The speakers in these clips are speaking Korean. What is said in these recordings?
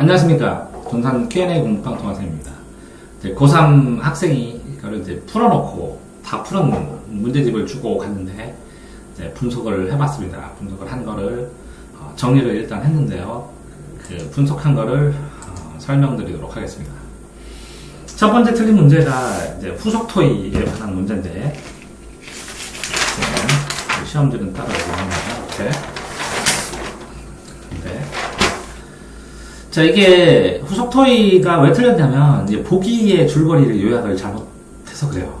안녕하십니까. 동산 Q&A 공부방 동화생입니다. 이제 고3 학생이 이거를 이제 풀어놓고 다 풀은 문제집을 주고 갔는데 이제 분석을 해봤습니다. 분석을 한 거를 어, 정리를 일단 했는데요. 그 분석한 거를 어, 설명드리도록 하겠습니다. 첫 번째 틀린 문제가 이제 후속 토의에 관한 문제인데 네, 시험지는 따로 있습니다. 이렇게. 네. 자, 이게 후속 토의가 왜 틀렸냐면, 이제 보기의 줄거리를 요약을 잘못해서 그래요.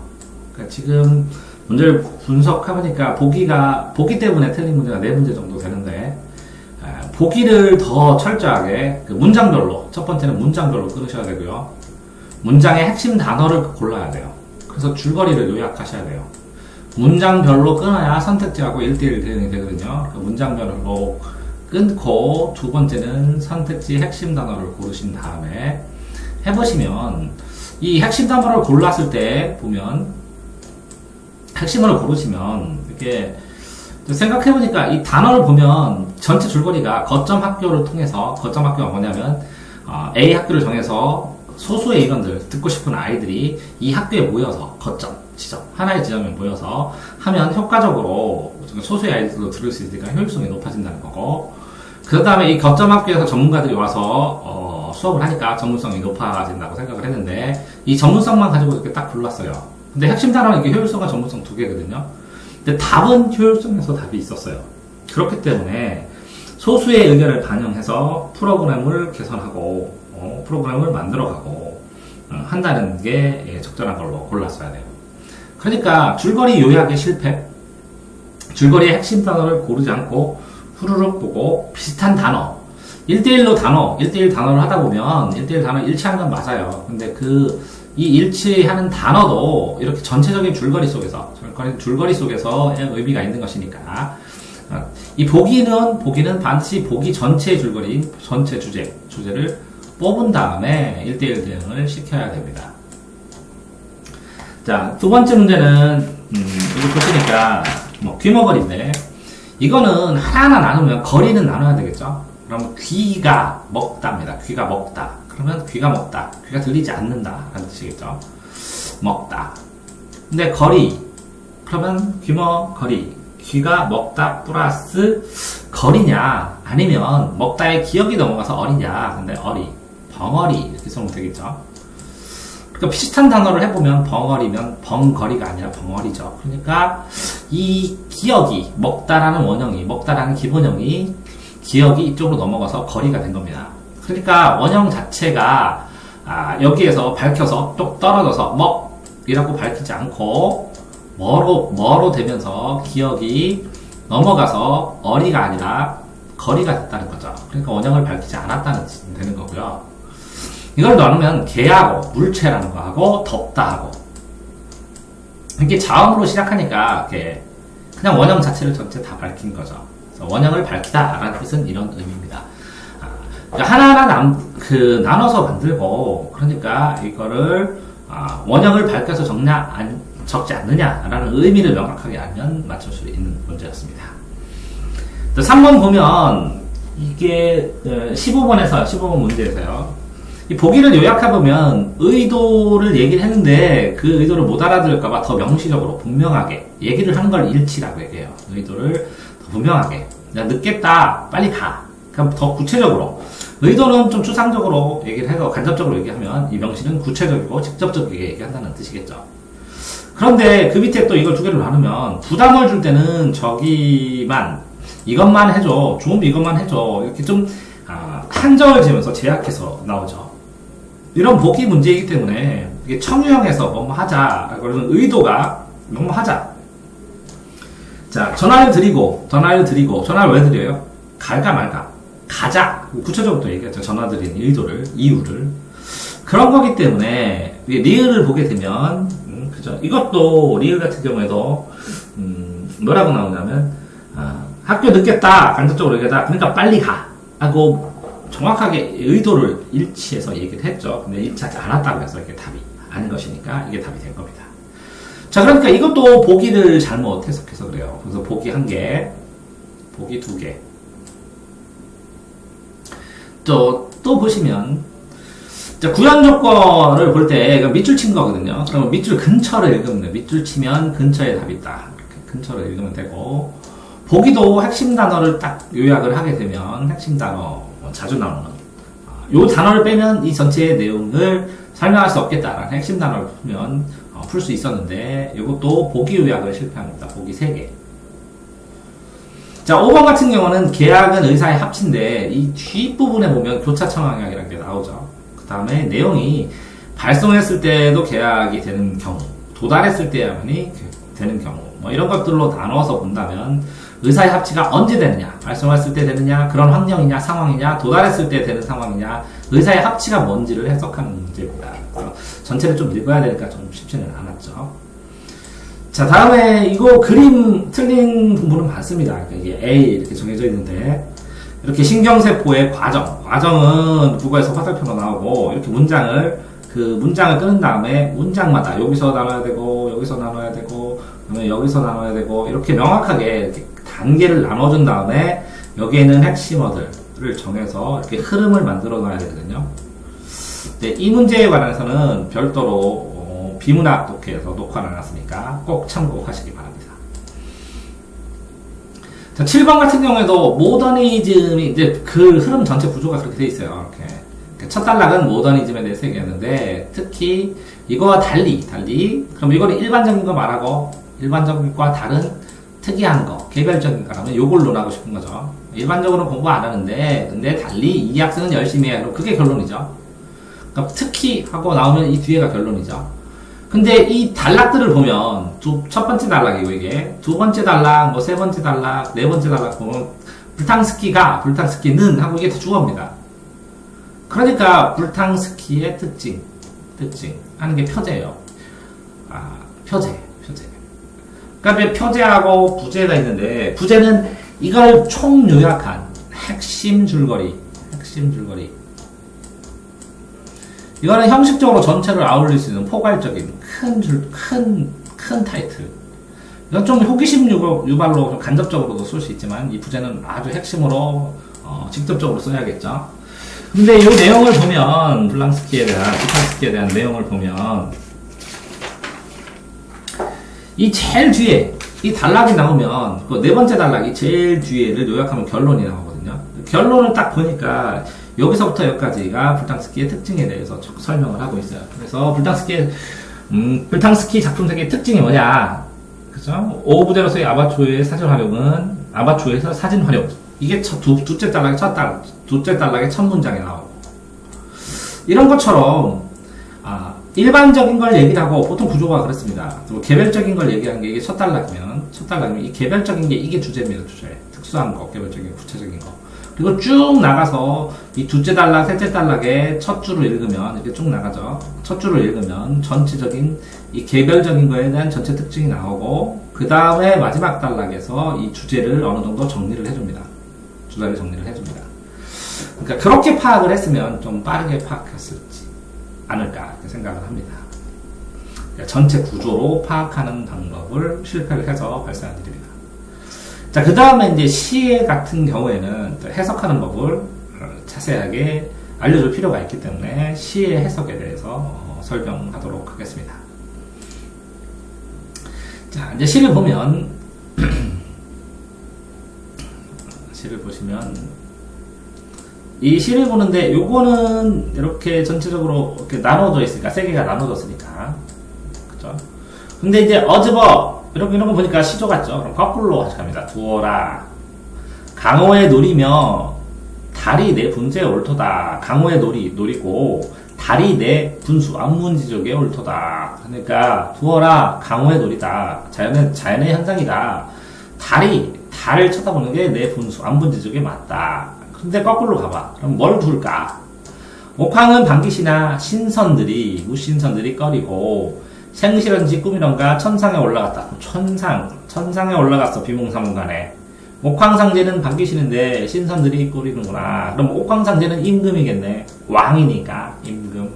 그러니까 지금 문제를 분석해보니까 보기가, 보기 때문에 틀린 문제가 네 문제 정도 되는데, 아, 보기를 더 철저하게 그 문장별로, 첫 번째는 문장별로 끊으셔야 되고요. 문장의 핵심 단어를 골라야 돼요. 그래서 줄거리를 요약하셔야 돼요. 문장별로 끊어야 선택지하고 1대1 대응이 되거든요. 그 문장별로 끊고 두 번째는 선택지 핵심 단어를 고르신 다음에 해보시면 이 핵심 단어를 골랐을 때 보면 핵심을 고르시면 이렇게 생각해보니까 이 단어를 보면 전체 줄거리가 거점 학교를 통해서 거점 학교가 뭐냐면 어, A 학교를 정해서 소수의 인원들 듣고 싶은 아이들이 이 학교에 모여서 거점 지점 하나의 지점에 모여서 하면 효과적으로 소수의 아이들도 들을 수 있으니까 효율성이 높아진다는 거고 그 다음에 이 거점 학교에서 전문가들이 와서 어, 수업을 하니까 전문성이 높아진다고 생각을 했는데 이 전문성만 가지고 이렇게 딱 골랐어요. 근데 핵심 단어는 이게 효율성과 전문성 두 개거든요. 근데 답은 효율성에서 답이 있었어요. 그렇기 때문에 소수의 의견을 반영해서 프로그램을 개선하고 어, 프로그램을 만들어가고 어, 한다는 게 예, 적절한 걸로 골랐어야 돼요. 그러니까 줄거리 요약의 실패, 줄거리의 핵심 단어를 고르지 않고 후루룩 보고 비슷한 단어 1대1로 단어 1대1 단어를 하다 보면 1대1 단어 일치하는 건 맞아요. 근데 그 이 일치하는 단어도 이렇게 전체적인 줄거리 속에서 줄거리, 속에서 의미가 있는 것이니까. 어, 이 보기는 보기는 반드시 보기 전체의 줄거리 전체 주제 주제를 뽑은 다음에 1대1 대응을 시켜야 됩니다. 자 두 번째 문제는 음, 이거 보시니까 뭐 귀머거리인데 이거는 하나하나 나누면 거리는 나눠야 되겠죠? 그럼 귀가 먹다입니다. 귀가 먹다. 그러면 귀가 먹다. 귀가 들리지 않는다. 라는 뜻이겠죠? 먹다. 근데 거리. 그러면 귀머 거리. 귀가 먹다 플러스 거리냐 아니면 먹다의 기억이 넘어가서 어리냐 근데 어리 벙어리 이렇게 쓰면 되겠죠 그러니까 비슷한 단어를 해보면 벙어리면 벙거리가 아니라 벙어리죠. 그러니까 이 기억이 먹다라는 원형이 먹다라는 기본형이 기억이 이쪽으로 넘어가서 거리가 된 겁니다. 그러니까 원형 자체가 아, 여기에서 밝혀서 뚝 떨어져서 먹이라고 밝히지 않고 뭐로 뭐로 되면서 기억이 넘어가서 어리가 아니라 거리가 됐다는 거죠. 그러니까 원형을 밝히지 않았다는 뜻이 되는 거고요. 이걸 나누면 개하고 물체라는 거 하고 덥다 하고 이게 자음으로 시작하니까 이렇게 그냥 원형 자체를 전체 다 밝힌 거죠. 원형을 밝히다라는 뜻은 이런 의미입니다. 아, 그러니까 하나하나 남, 그 나눠서 만들고 그러니까 이거를 아, 원형을 밝혀서 적냐 안, 적지 않느냐라는 의미를 명확하게 알면 맞출 수 있는 문제였습니다. 3번 보면 이게 15번에서 15번 문제에서요. 이 보기를 요약해보면 의도를 얘기를 했는데 그 의도를 못 알아들을까봐 더 명시적으로 분명하게 얘기를 하는 걸 일치라고 얘기해요. 의도를 더 분명하게. 야, 늦겠다. 빨리 가. 그럼 더 구체적으로. 의도는 좀 추상적으로 얘기를 해서 간접적으로 얘기하면 이 명시는 구체적이고 직접적이게 얘기한다는 뜻이겠죠. 그런데 그 밑에 또 이걸 두 개를 나누면 부담을 줄 때는 저기만 이것만 해줘. 좀 이것만 해줘. 이렇게 좀 아, 한정을 지면서 제약해서 나오죠. 이런 보기 문제이기 때문에 이게 청유형에서 뭐뭐 하자 그러면 의도가 뭐뭐 하자. 자 전화를 드리고 전화를 드리고 전화를 왜 드려요? 갈까 말까. 가자. 구체적으로 또 얘기했죠. 전화 드린 의도를 이유를. 그런 거기 때문에 리을을 보게 되면 음, 그죠. 이것도 리을 같은 경우에도 음, 뭐라고 나오냐면 아, 학교 늦겠다. 간접적으로 얘기하다. 그러니까 빨리 가. 하고 정확하게 의도를 일치해서 얘기를 했죠. 근데 일치하지 않았다고 해서 이게 답이 아닌 것이니까 이게 답이 된 겁니다. 자, 그러니까 이것도 보기를 잘못 해석해서 그래요. 그래서 보기 한 개, 보기 두 개. 또, 또또 보시면 자, 구현 조건을 볼 때 밑줄 친 거거든요. 그러면 밑줄 근처를 읽으면 돼. 밑줄 치면 근처에 답이 있다. 이렇게 근처를 읽으면 되고 보기도 핵심 단어를 딱 요약을 하게 되면 핵심 단어 뭐 자주 나오는 아, 요 단어를 빼면 이 전체의 내용을 설명할 수 없겠다라는 핵심 단어를 풀면 어, 풀수 있었는데 이것도 보기 요약을 실패합니다. 보기 3개. 자, 5번 같은 경우는 계약은 의사의 합치인데 이 뒷부분에 보면 교차 청약이라는 게 나오죠. 그 다음에 내용이 발송했을 때도 계약이 되는 경우, 도달했을 때야만이 되는 경우, 뭐 이런 것들로 나눠서 본다면 의사의 합치가 언제 되느냐, 발송했을 때 되느냐, 그런 환경이냐, 상황이냐, 도달했을 때 되는 상황이냐, 의사의 합치가 뭔지를 해석하는 문제입니다. 전체를 좀 읽어야 되니까 좀 쉽지는 않았죠. 자, 다음에 이거 그림 틀린 부분은 많습니다. 그러니까 이게 A 이렇게 정해져 있는데, 이렇게 신경세포의 과정. 과정은 국어에서 화살표로 나오고, 이렇게 문장을, 그 문장을 끊은 다음에 문장마다 여기서 나눠야 되고, 여기서 나눠야 되고, 여기서 나눠야 되고, 이렇게 명확하게 이렇게 단계를 나눠준 다음에, 여기에는 핵심어들을 정해서 이렇게 흐름을 만들어 놔야 되거든요. 네, 이 문제에 관해서는 별도로 어, 비문학 독해에서 녹화를 해놨으니까 꼭 참고하시기 바랍니다. 자, 7번 같은 경우에도 모더니즘이 이제 그 흐름 전체 구조가 그렇게 돼 있어요. 이렇게. 첫 단락은 모더니즘에 대해서 얘기했는데 특히 이거와 달리 달리 그럼 이거는 일반적인 거 말하고 일반적인 것과 다른 특이한 거 개별적인 거라면 요걸 논하고 싶은 거죠. 일반적으로 공부 안 하는데 근데 달리 이 학생은 열심히 해. 그럼 그게 결론이죠. 그러니까 특히 하고 나오면 이 뒤에가 결론이죠. 근데 이 단락들을 보면 두, 첫 번째 단락이고 이게 두 번째 단락, 뭐 세 번째 단락, 네 번째 단락 보면 불탕스키가 불탕스키는 하고 이게 다 주어입니다. 그러니까 불탕스키의 특징, 특징 하는 게 표제예요. 아, 표제. 그러니까 표제하고 부제가 있는데 부제는 이걸 총 요약한 핵심 줄거리, 핵심 줄거리. 이거는 형식적으로 전체를 아울릴 수 있는 포괄적인 큰 줄, 큰, 큰 타이틀. 이건 좀 호기심 유발로 좀 간접적으로도 쓸 수 있지만 이 부제는 아주 핵심으로 어, 직접적으로 써야겠죠. 근데 이 내용을 보면 블랑스키에 대한 부탄스키에 대한 내용을 보면 이 제일 뒤에 이 단락이 나오면 그 네 번째 단락이 제일 뒤에를 요약하면 결론이 나오거든요. 결론을 딱 보니까 여기서부터 여기까지가 불탕스키의 특징에 대해서 설명을 하고 있어요. 그래서 불탕스키의 음, 불탕스키 작품색의 특징이 뭐냐? 그죠? 오부제로서의 아바추어의 사진 활용은 아바추어에서 사진 활용. 이게 첫, 두, 둘째 단락의 첫 단, 둘째 단락의 첫 문장에 나오고. 이런 것처럼, 아, 일반적인 걸 얘기를 하고, 보통 구조가 그렇습니다. 뭐 개별적인 걸 얘기하는 게 이게 첫 단락이면, 첫 단락이면 이 개별적인 게 이게 주제입니다, 주제. 특수한 거, 개별적인, 구체적인 거. 그리고 쭉 나가서 이 둘째 단락, 셋째 단락의 첫 줄을 읽으면 이렇게 쭉 나가죠. 첫 줄을 읽으면 전체적인 이 개별적인 거에 대한 전체 특징이 나오고 그 다음에 마지막 단락에서 이 주제를 어느 정도 정리를 해줍니다. 주제를 정리를 해줍니다. 그러니까 그렇게 파악을 했으면 좀 빠르게 파악했을지 않을까 생각을 합니다. 전체 구조로 파악하는 방법을 실패를 해서 발생드립니다. 자, 그 다음에 이제 시에 같은 경우에는 해석하는 법을 자세하게 알려줄 필요가 있기 때문에 시의 해석에 대해서 어, 설명하도록 하겠습니다. 자, 이제 시를 보면, 시를 보시면, 이 시를 보는데, 요거는 이렇게 전체적으로 이렇게 나눠져 있으니까, 세 개가 나눠졌으니까. 그죠? 근데 이제 어즈버, 이런, 이런 거 보니까 시조 같죠? 그럼 거꾸로 하시갑니다. 두어라. 강호의 놀이며 달이 내 분수에 옳도다. 강호의 놀이, 놀이고 달이 내 분수, 안문지족에 옳도다. 그러니까 두어라. 강호의 놀이다. 자연의, 자연의 현상이다. 달이, 달을 쳐다보는 게 내 분수, 안분지족에 맞다. 근데 거꾸로 가봐. 그럼 뭘 둘까? 옥황은 방귀시나 신선들이, 무신선들이 꺼리고 생시런지 꿈이런가 천상에 올라갔다. 천상, 천상에 올라갔어 비몽사몽간에. 옥황상제는 반기시는데 신선들이 꾸리는구나. 그럼 옥황상제는 임금이겠네. 왕이니까 임금.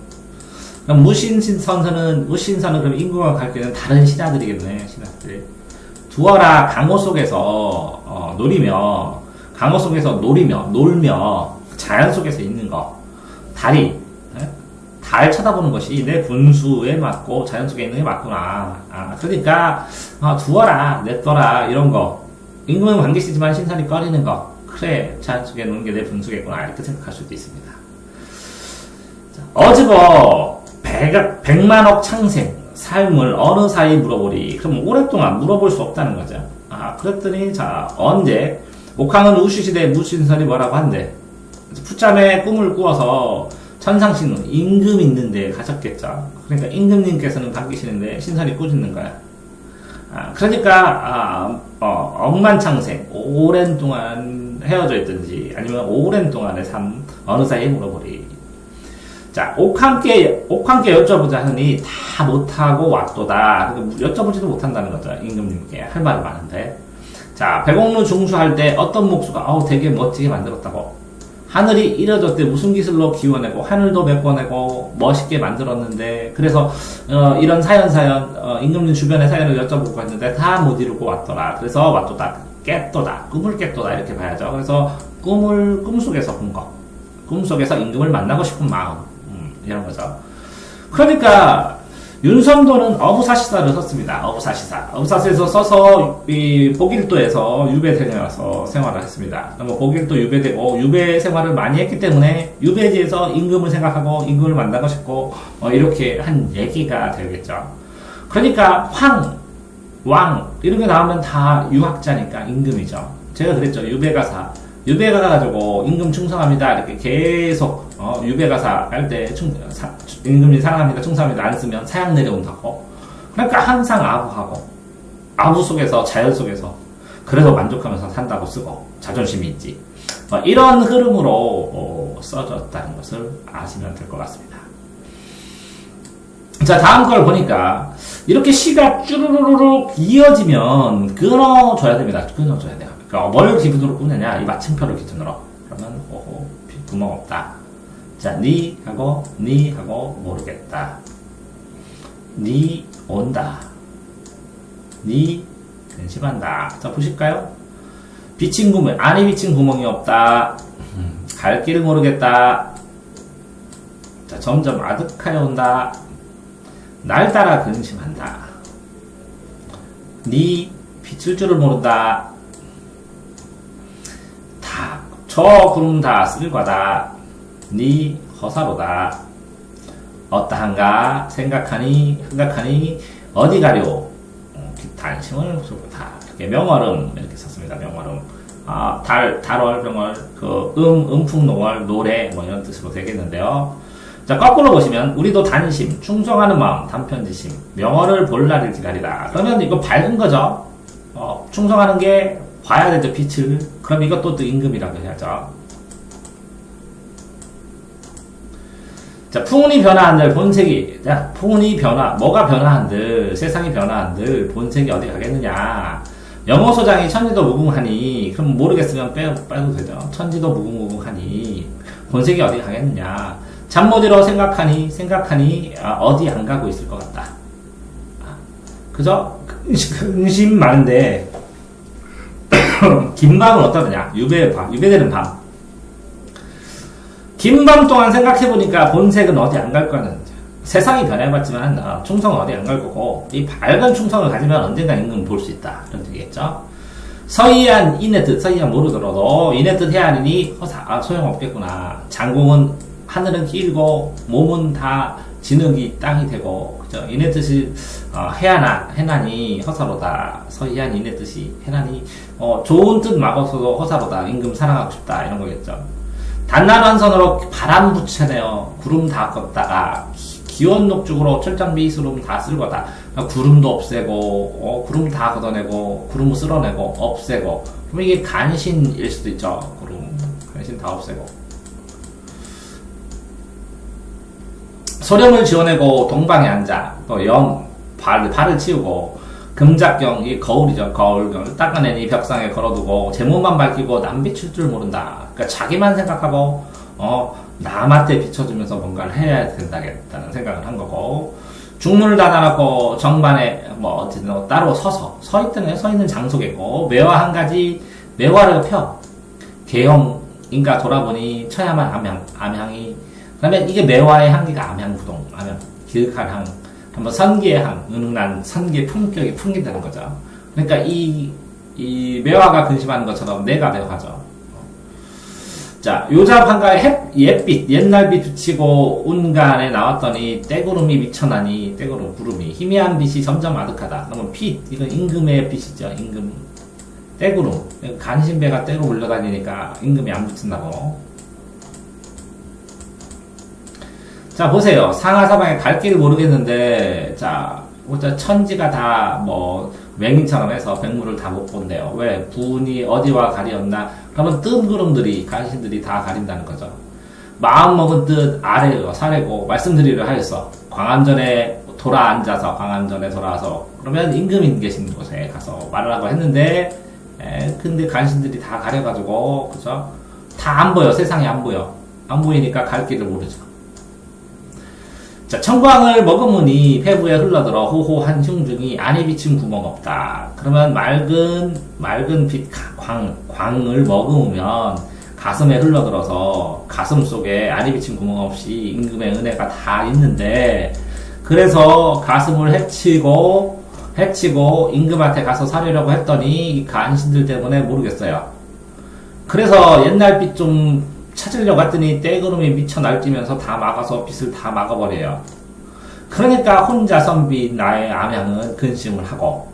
그럼 무신선선은 무신선은 그럼 임금과 갈 때는 다른 신하들이겠네. 신하들. 두어라 강호 속에서 어, 놀이며 강호 속에서 놀이며 놀며 자연 속에서 있는 거. 달이 예? 달 쳐다보는 것이 내 분수에 맞고 자연 속에 있는 게 맞구나. 아, 그러니까 아, 두어라, 냅둬라 이런 거. 임금은 관계시지만 신선이 꺼리는 거. 그래, 자연 속에 있는 게 내 분수겠구나 이렇게 생각할 수도 있습니다. 자, 어즈거 백, 백만억 창생 삶을 어느 사이 물어보리. 그럼 오랫동안 물어볼 수 없다는 거죠. 아, 그랬더니 자 언제 옥황은 우시시대 무신선이 뭐라고 한대. 푸짬에 꿈을 꾸어서 천상신은 임금 있는데 가셨겠죠. 그러니까 임금님께서는 바뀌시는데 신선이 꾸짖는 거야. 아, 그러니까 아, 어, 억만창생 오랜 동안 헤어져 있든지 아니면 오랜 동안의 삶 어느 사이에 물어보리. 자, 옥함께 옥함께 여쭤보자 하니 다 못하고 왔도다. 그러니까 여쭤보지도 못한다는 거죠. 임금님께 할 말이 많은데. 자, 백옥루 중수할 때 어떤 목수가 어우 되게 멋지게 만들었다고. 하늘이 이뤄졌대 무슨 기술로 기워내고 하늘도 메꿔내고 멋있게 만들었는데 그래서 어, 이런 사연 사연 어, 임금님 주변의 사연을 여쭤보고 했는데 다 못 이루고 왔더라. 그래서 왔도다 깼도다 꿈을 깼도다 이렇게 봐야죠. 그래서 꿈을 꿈속에서 본 거. 꿈속에서 임금을 만나고 싶은 마음 음, 이런 거죠. 그러니까 윤선도는 어부사시사를 썼습니다. 어부사시사. 어부사시에서 써서 이 복일도에서 유배대에 와서 생활을 했습니다. 뭐 복일도 유배되고 유배 생활을 많이 했기 때문에 유배지에서 임금을 생각하고 임금을 만나고 싶고 어, 이렇게 한 얘기가 되겠죠. 그러니까 황, 왕 이런 게 나오면 다 유학자니까 임금이죠. 제가 그랬죠. 유배가사. 유배가 가가지고 임금 충성합니다 이렇게 계속 어, 유배가사 할 때 임금이 사랑합니다 충성합니다 안 쓰면 사양 내려온다고. 그러니까 항상 아부하고 아부 속에서 자연 속에서 그래서 만족하면서 산다고 쓰고 자존심이 있지. 어, 이런 흐름으로 어, 써졌다는 것을 아시면 될 것 같습니다. 자 다음 걸 보니까 이렇게 시가 쭈루루루 이어지면 끊어줘야 됩니다. 끊어줘야 돼요. 그러니까 뭘 기준으로 꾸느냐? 이 마침표를 기준으로. 그러면 오호 구멍 없다 자 니 하고 니 하고 모르겠다. 니 온다. 니 근심한다. 자 보실까요? 비친 구멍 안에 비친 구멍이 없다. 갈 길을 모르겠다. 자 점점 아득하여 온다. 날 따라 근심한다. 니 비칠 줄을 모른다 저 구름 다 쓸과다 니 허사로다 어떠한가 생각하니 생각하니 어디 가려 단심을 다 이렇게 명월음 이렇게 썼습니다 명월음 아, 달, 달월, 명월, 그, 음, 음풍, 노월, 노래, 뭐 이런 뜻으로 되겠는데요. 자, 거꾸로 보시면, 우리도 단심, 충성하는 마음, 단편지심, 명월을 볼 날을 기다리다. 그러면 이거 밝은 거죠? 어, 충성하는 게 봐야 되죠, 빛을. 그럼 이것도 또 임금이라고 해야죠. 자, 풍운이 변화한들 본색이. 자, 풍운이 변화, 뭐가 변화한들, 세상이 변화한들, 본색이 어디 가겠느냐. 영어 소장이 천지도 무궁하니, 그럼 모르겠으면 빼, 빼도 되죠. 천지도 무궁무궁하니, 본색이 어디 가겠느냐. 잠못 이뤄 생각하니, 생각하니, 아, 어디 안 가고 있을 것 같다. 아, 그죠? 근심 많은데, 긴 밤은 어떠느냐? 유배 밤, 유배되는 밤. 긴 밤 동안 생각해보니까 본색은 어디 안 갈 거는 세상이 변해봤지만 어, 충성은 어디 안 갈 거고 이 밝은 충성을 가지면 언젠가 임금 볼 수 있다. 그런 뜻이겠죠. 서이한 인의 뜻, 서이한 모르더라도 인의 뜻 해야 하니 허사, 아, 소용없겠구나. 장공은 하늘은 길고 몸은 다 진흙이 땅이 되고 그죠? 인의 뜻이 어, 해야나 해나니 허사로다 서희한 인의 뜻이 해나니 어, 좋은 뜻 막아서도 허사로다 임금 사랑하고 싶다 이런 거겠죠. 단란한선으로 바람 붙여내어 구름 다 걷다가 기원 녹죽으로 철장 미수름 다 쓸 거다. 그러니까 구름도 없애고 어, 구름 다 걷어내고 구름 쓸어내고 없애고. 그럼 이게 간신일 수도 있죠. 구름. 간신 다 없애고. 소령을 지어내고 동방에 앉아. 또 영, 발, 발을 치우고 금작경, 이 거울이죠. 거울, 닦아내니 벽상에 걸어두고 제 몸만 밝히고 남 비출 줄 모른다. 그러니까 자기만 생각하고 어, 남한테 비춰주면서 뭔가를 해야 된다겠다는 생각을 한 거고 중문을 닫아놓고 정반에 뭐 어쨌든 뭐 따로 서서 서 있던 서 있는 장소겠고 매화 한 가지 매화를 펴 개형인가 돌아보니 처야만 암향 암향이 그러면 이게 매화의 향기가 암향부동, 암향, 기획한 향, 한번 향, 은은한 선기의 품격이 풍기다는 거죠. 그러니까 이, 이 매화가 근심하는 것처럼 내가 매화죠. 자, 요잡한가에 옛빛, 옛날 빛 비치고 운간에 나왔더니 떼구름이 미쳐나니, 떼구름, 구름이. 희미한 빛이 점점 아득하다. 그러면 빛, 이건 임금의 빛이죠, 임금. 떼구름. 간신배가 떼로 올라다니니까 임금이 안 붙는다고. 자, 보세요. 상하사방에 갈 길을 모르겠는데, 자, 천지가 다 뭐, 맹인처럼 해서 백물을 다 못 본대요. 왜? 분이 어디와 가리었나? 그러면 뜬 구름들이, 간신들이 다 가린다는 거죠. 마음 먹은 뜻 아래요, 사례고, 말씀드리려 하였어. 광안전에 돌아 앉아서, 광안전에 돌아와서, 그러면 임금인 계신 곳에 가서 말을 하고 했는데, 에, 근데 간신들이 다 가려가지고, 그죠? 다 안 보여, 세상에 안 보여. 안 보이니까 갈 길을 모르죠. 자, 청광을 머금으니 폐부에 흘러들어 호호한 흉중이 안에 비친 구멍 없다. 그러면 맑은 맑은 빛 광, 광을 머금으면 가슴에 흘러들어서 가슴 속에 안에 비친 구멍 없이 임금의 은혜가 다 있는데 그래서 가슴을 해치고 해치고 임금한테 가서 사려고 했더니 간신들 때문에 모르겠어요. 그래서 옛날 빛 좀 찾으려고 했더니 떼구름이 미쳐 날뛰면서 다 막아서 빛을 다 막아버려요. 그러니까 혼자 선비 나의 암양은 근심을 하고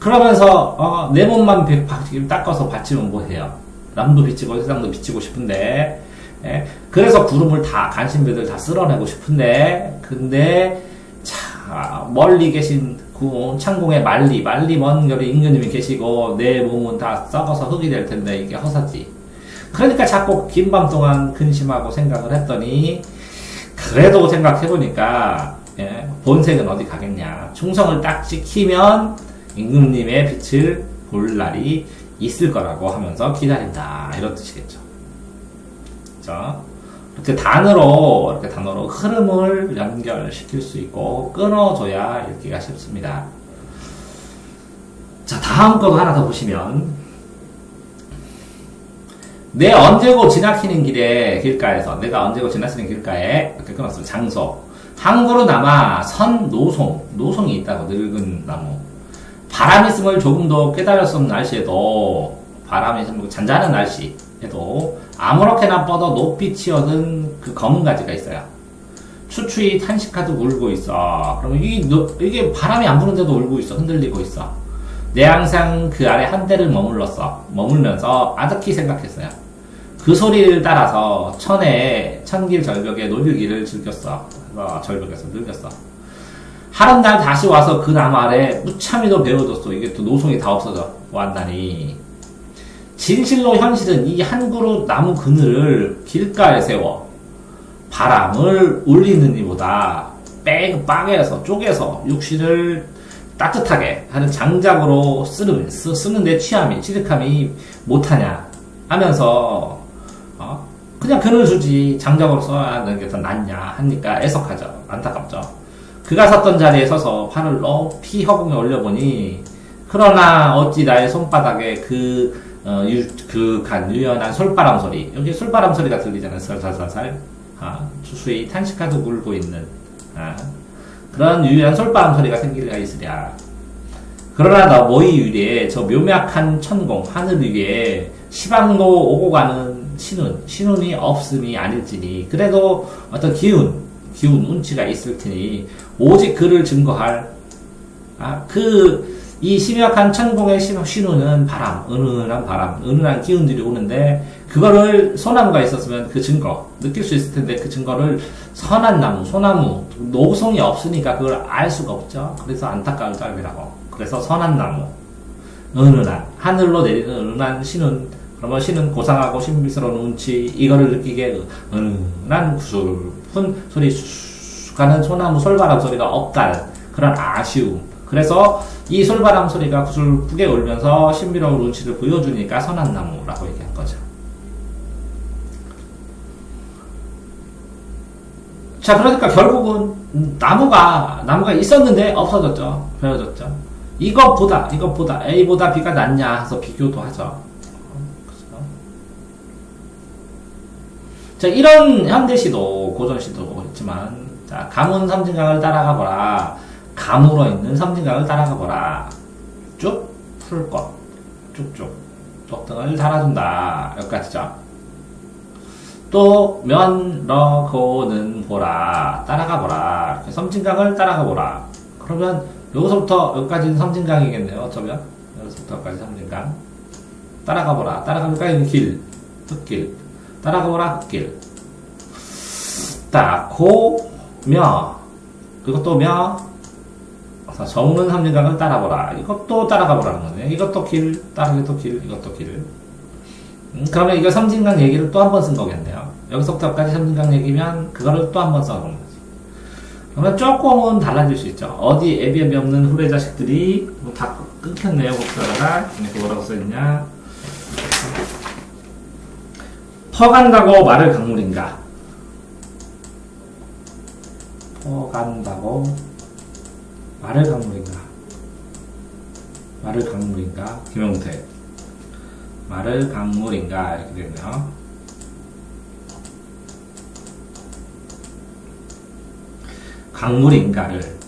그러면서 어, 내 몸만 닦아서 바치면 뭐해요? 남도 비치고 세상도 비치고 싶은데 예? 그래서 구름을 다 간신배들 다 쓸어내고 싶은데 근데 자 멀리 계신 그 창공에 말리 말리 먼 거리 임금님이 계시고 내 몸은 다 썩어서 흙이 될 텐데 이게 허사지 그러니까 자꾸 긴 밤 동안 근심하고 생각을 했더니 그래도 생각해보니까 예, 본색은 어디 가겠냐 충성을 딱 지키면 임금님의 빛을 볼 날이 있을 거라고 하면서 기다린다 이런 뜻이겠죠. 자, 이렇게 단어로 이렇게 단어로 흐름을 연결시킬 수 있고 끊어줘야 읽기가 쉽습니다. 자 다음 것도 하나 더 보시면 내 언제고 지나치는 길에 길가에서 내가 언제고 지나치는 길가에 이렇게 끊었어요. 장소 항구로 남아 선 노송 노송이 있다고 늙은 나무 바람 있음을 조금 더 깨달았던 날씨에도 바람이 좀 잔잔한 날씨에도 아무렇게나 뻗어 높이 치어든 그 검은 가지가 있어요. 추추히 탄식하듯 울고 있어. 그러면 이, 이게 바람이 안 부는데도 울고 있어. 흔들리고 있어. 내 항상 그 아래 한 대를 머물렀어. 머물면서 아득히 생각했어요. 그 소리를 따라서 천에 천길 절벽에 놀기를 즐겼어. 어, 절벽에서 늙었어. 하는 날 다시 와서 그 나무 아래 무참히도 배워줬어. 이게 또 노송이 다 없어져. 완단히. 진실로 현실은 이 한 그루 나무 그늘을 길가에 세워 바람을 울리는 이보다 빽, 빠개서 쪼개서 육신을 따뜻하게 하는 장작으로 쓰는, 쓰, 는데 취함이, 취득함이 못하냐 하면서 어? 그냥 그늘 주지 장작으로 써야 하는 게 더 낫냐 하니까 애석하죠. 안타깝죠. 그가 섰던 자리에 서서 팔을 높이 허공에 올려보니 그러나 어찌 나의 손바닥에 그, 어, 유, 그, 간, 유연한 솔바람 소리. 여기 솔바람 소리가 들리잖아요. 살살살살. 아, 수수히 탄식하듯 울고 있는, 아, 그런 유연한 솔바람 소리가 생길 리가 있으랴. 그러나 너 모의 유리에 저 묘약한 천공, 하늘 위에 시방로 오고 가는 신운, 신운이 없음이 아닐지니 그래도 어떤 기운, 기운, 운치가 있을 테니 오직 그를 증거할 아, 그, 이 심약한 천공의 신우는 바람, 은은한 바람, 은은한 기운들이 오는데, 그거를 소나무가 있었으면 그 증거, 느낄 수 있을 텐데, 그 증거를 선한 나무, 소나무, 노송이 없으니까 그걸 알 수가 없죠. 그래서 안타까운 짧이라고. 그래서 선한 나무, 은은한, 하늘로 내리는 은은한 신운, 그러면 신은 고상하고 신비스러운 운치 이거를 느끼게 은은한 구슬픈 소리 쑥 가는 소나무 솔바람 소리가 없다 그런 아쉬움 그래서 이 솔바람 소리가 구슬프게 울면서 신비로운 운치를 보여주니까 선한 나무라고 얘기한 거죠. 자, 그러니까 결국은 나무가, 나무가 있었는데 없어졌죠. 베어졌죠. 이것보다, 이것보다, A보다 B가 낫냐 해서 비교도 하죠. 자, 이런 현대시도, 고전시도 있지만, 자, 가문 섬진강을 따라가 보라. 감으로 있는 섬진강을 따라가 보라. 쭉 풀 것. 쭉쭉. 똑등을 달아준다. 여기까지죠. 또, 면 러 고는 보라. 따라가 보라. 섬진강을 따라가 보라. 그러면, 여기서부터 여기까지는 섬진강이겠네요. 어쩌면. 여기서부터 여기까지 섬진강. 따라가 보라. 따라가니까 여기 길. 흙길. 따라가 보라. 흙길. 딱, 고, 며. 자, 정문 삼진강을 따라보라. 이것도 따라가 보라는 거네. 이것도 길, 따르기 또 길, 이것도 길. 음, 그러면 이거 삼진강 얘기를 또 한 번 쓴 거겠네요. 여기서부터 여기까지 삼진강 얘기면 그거를 또 한 번 써놓은 거지. 그러면 조금은 달라질 수 있죠. 어디 애비애비 없는 후배 자식들이 뭐 다 끊겼네요. 복사가. 이렇게 뭐라고 써있냐. 퍼간다고 말을 강물인가? 퍼간다고 말을 강물인가? 말을 강물인가? 김영태. 말을 강물인가? 이렇게 되네요. 강물인가를.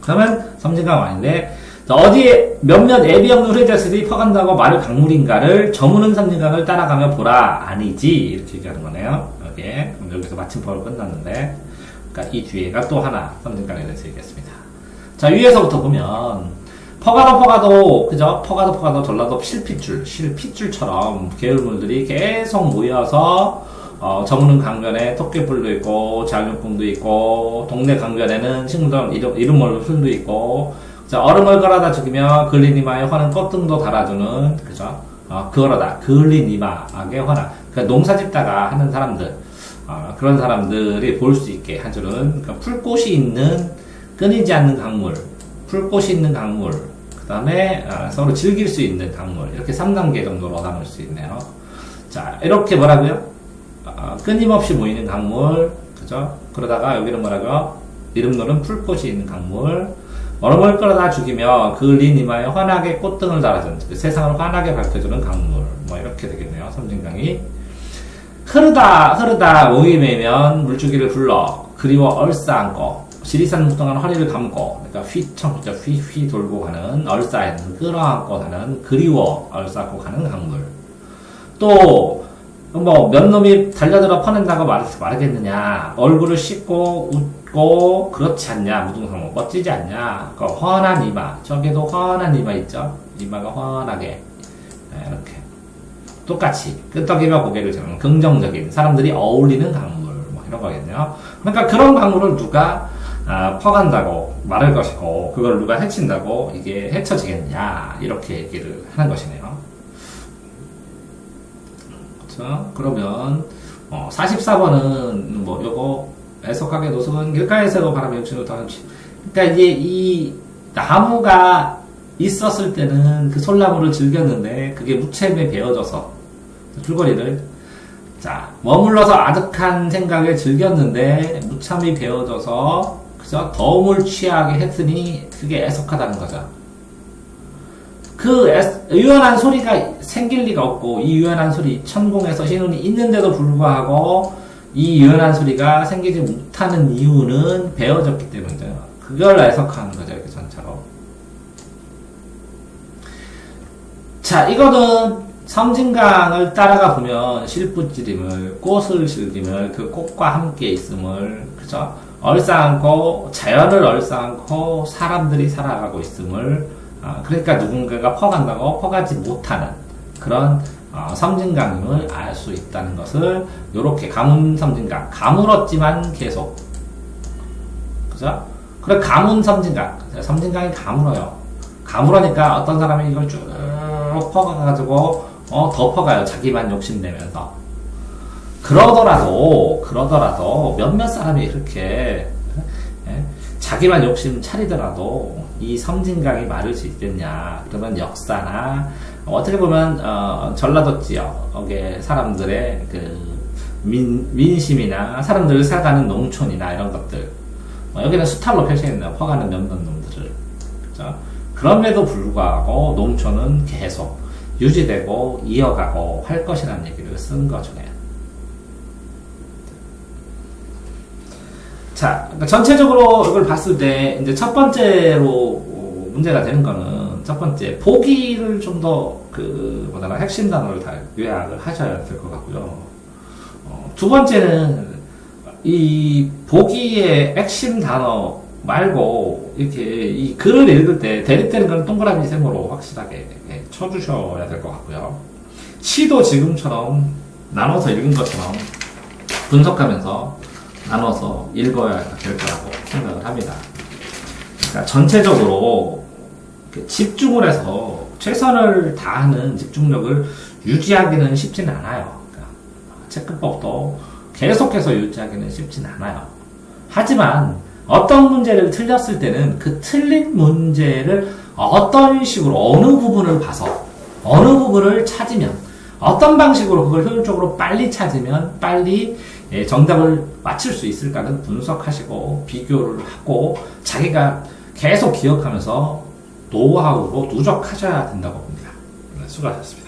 그러면 섬진강 아닌데, 자, 어디에 몇몇 애비 없는 후레자스들이 퍼간다고 말을 강물인가를 저무는 섬진강을 따라가며 보라. 아니지. 이렇게 얘기하는 거네요. 여기에. 여기서 마침표로 끝났는데, 그러니까 이 뒤에가 또 하나 섬진강에 대해서 얘기했습니다. 자, 위에서부터 보면, 퍼가도 퍼가도, 그죠? 퍼가도 퍼가도 전라도 실핏줄, 실핏줄처럼 계열물들이 계속 모여서, 어, 저무는 강변에 토끼풀도 있고, 장육궁도 있고, 동네 강변에는 식물들 이름, 이름모를 풀도 있고, 자, 얼음을 걸어다 죽이며 걸린 이마에 환한 꽃등도 달아주는, 그죠? 어, 그러다, 걸린 이마에 환한, 그 농사 짓다가 하는 사람들, 어, 그런 사람들이 볼 수 있게 해주는, 그 풀꽃이 있는, 끊이지 않는 강물, 풀꽃이 있는 강물, 그 다음에 서로 즐길 수 있는 강물, 이렇게 3단계 정도로 나눌 수 있네요. 자, 이렇게 뭐라고요? 어, 끊임없이 모이는 강물, 그죠? 그러다가 여기는 뭐라고요? 이름노는 풀꽃이 있는 강물, 얼음을 끌어다 죽이며 그을린 이마에 환하게 꽃등을 달아주는, 그 세상을 환하게 밝혀주는 강물, 뭐 이렇게 되겠네요. 섬진강이. 흐르다, 흐르다, 목이 메면 물줄기를 불러, 그리워 얼싸안고, 지리산 묵동한 허리를 감고, 그러니까 휘청, 휘, 휘 돌고 가는, 얼싸에는 끌어안고 가는, 그리워 얼싸고 가는 강물. 또, 뭐, 몇 놈이 달려들어 퍼낸다고 말, 말하겠느냐. 얼굴을 씻고, 웃 고, 그렇지 않냐. 무등성 멋지지 않냐. 그 환한 이마. 저기도 환한 이마 있죠? 이마가 환하게. 네, 이렇게. 똑같이. 끄떡이며 고개를 저는 긍정적인 사람들이 어울리는 강물. 뭐 이런 거겠네요. 그러니까 그런 강물을 누가 아, 퍼간다고 말할 것이고, 그걸 누가 해친다고 이게 해쳐지겠냐. 이렇게 얘기를 하는 것이네요. 그렇죠? 그러면 어, 44번은 뭐 요거 애석하게 노숙은 길가에서 바람에 육신으로 당치 그러니까 이제 이 나무가 있었을 때는 그 솔나무를 즐겼는데 그게 무채에 베어져서 줄거리를 자 머물러서 아득한 생각에 즐겼는데 무참히 베어져서 그죠 덤을 취하게 했으니 그게 애석하다는 거죠. 그 애- 유연한 소리가 생길 리가 없고 이 유연한 소리 천공에서 신운이 있는데도 불구하고 이 유연한 소리가 생기지 못하는 이유는 베어졌기 때문이죠. 그걸 해석하는 거죠 이렇게 전체로. 자 이거는 섬진강을 따라가 보면 실부찌림을 꽃을 즐김을 그 꽃과 함께 있음을 그죠 얼싸안고 자연을 얼싸안고 사람들이 살아가고 있음을 아, 그러니까 누군가가 퍼간다고 퍼가지 못하는 그런 어, 섬진강임을 알 수 있다는 것을 이렇게 가문 섬진강 가물었지만 계속 그죠? 그래 가문 섬진강 섬진강이 가물어요 가물으니까 어떤 사람이 이걸 쭉 퍼가가지고 어, 더 퍼가요 자기만 욕심내면서 그러더라도 그러더라도 몇몇 사람이 이렇게 예? 자기만 욕심 차리더라도 이 섬진강이 마를 수 있겠냐 그러면 역사나 어떻게 보면 어, 전라도 지역의 사람들의 그 민, 민심이나 사람들을 살아가는 농촌이나 이런 것들 어, 여기는 수탈로 표시했네요. 허가는 몇몇 놈들을 그렇죠? 그럼에도 불구하고 농촌은 계속 유지되고 이어가고 할 것이라는 얘기를 쓴 거잖아요. 자, 그러니까 전체적으로 이걸 봤을 때 이제 첫 번째로 문제가 되는 거는 첫 번째 보기를 좀 더 그 뭐더라 핵심 단어를 다 요약을 하셔야 될 것 같고요. 어, 두 번째는 이 보기의 핵심 단어 말고 이렇게 이 글을 읽을 때 대립되는 건 동그라미 셈으로 확실하게 예, 쳐주셔야 될 것 같고요. 시도 지금처럼 나눠서 읽은 것처럼 분석하면서 나눠서 읽어야 될 거라고 생각을 합니다. 그러니까 전체적으로 집중을 해서 최선을 다하는 집중력을 유지하기는 쉽지는 않아요. 그러니까 체크법도 계속해서 유지하기는 쉽진 않아요. 하지만 어떤 문제를 틀렸을 때는 그 틀린 문제를 어떤 식으로 어느 부분을 봐서 어느 부분을 찾으면 어떤 방식으로 그걸 효율적으로 빨리 찾으면 빨리 예, 정답을 맞출 수 있을까는 분석하시고 비교를 하고 자기가 계속 기억하면서 노하우로 누적하셔야 된다고 봅니다. 네, 수고하셨습니다.